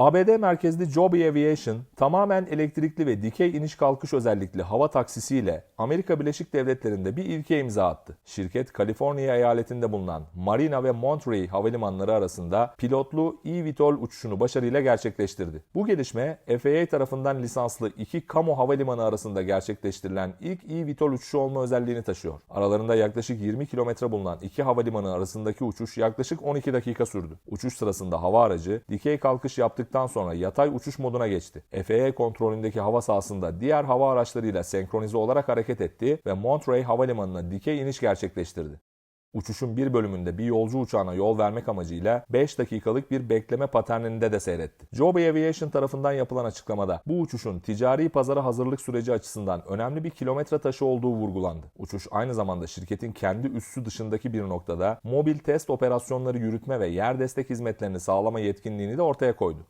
ABD merkezli Joby Aviation tamamen elektrikli ve dikey iniş kalkış özellikli hava taksisiyle Amerika Birleşik Devletleri'nde bir ilke imza attı. Şirket Kaliforniya eyaletinde bulunan Marina ve Monterey havalimanları arasında pilotlu eVTOL uçuşunu başarıyla gerçekleştirdi. Bu gelişme FAA tarafından lisanslı iki kamu havalimanı arasında gerçekleştirilen ilk eVTOL uçuşu olma özelliğini taşıyor. Aralarında yaklaşık 20 kilometre bulunan iki havalimanı arasındaki uçuş yaklaşık 12 dakika sürdü. Uçuş sırasında hava aracı dikey kalkış yaptıktan sonra yatay uçuş moduna geçti. FAA kontrolündeki hava sahasında diğer hava araçlarıyla senkronize olarak hareket etti ve Monterey Havalimanı'na dikey iniş gerçekleştirdi. Uçuşun bir bölümünde bir yolcu uçağına yol vermek amacıyla 5 dakikalık bir bekleme paterninde de seyretti. Joby Aviation tarafından yapılan açıklamada bu uçuşun ticari pazara hazırlık süreci açısından önemli bir kilometre taşı olduğu vurgulandı. Uçuş aynı zamanda şirketin kendi üssü dışındaki bir noktada mobil test operasyonları yürütme ve yer destek hizmetlerini sağlama yetkinliğini de ortaya koydu.